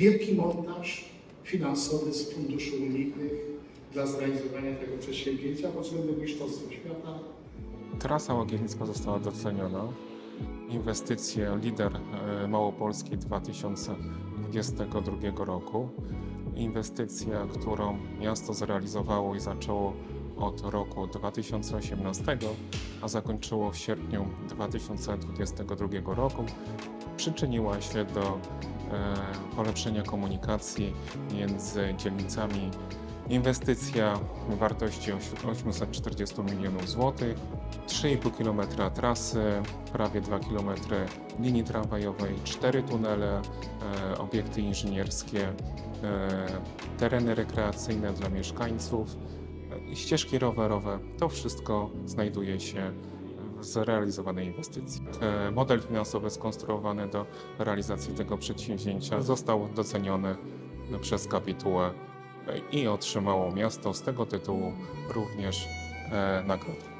wielki montaż finansowy z funduszy unijnych dla zrealizowania tego przedsięwzięcia pod względem mistrzostwa świata. Trasa Łagiewnicka została doceniona. Inwestycje lider e, Małopolski 2022 roku. Inwestycja, którą miasto zrealizowało i zaczęło od roku 2018, a zakończyło w sierpniu 2022 roku, przyczyniła się do e, polepszenia komunikacji między dzielnicami Inwestycja w wartości osi- 840 milionów złotych, 3,5 km trasy, prawie 2 km linii tramwajowej, 4 tunele, e, obiekty inżynierskie, e, tereny rekreacyjne dla mieszkańców, ścieżki rowerowe. To wszystko znajduje się zrealizowanej inwestycji. E, Model finansowy skonstruowany do realizacji tego przedsięwzięcia został doceniony przez kapitułę i otrzymało miasto z tego tytułu również e, nagrodę.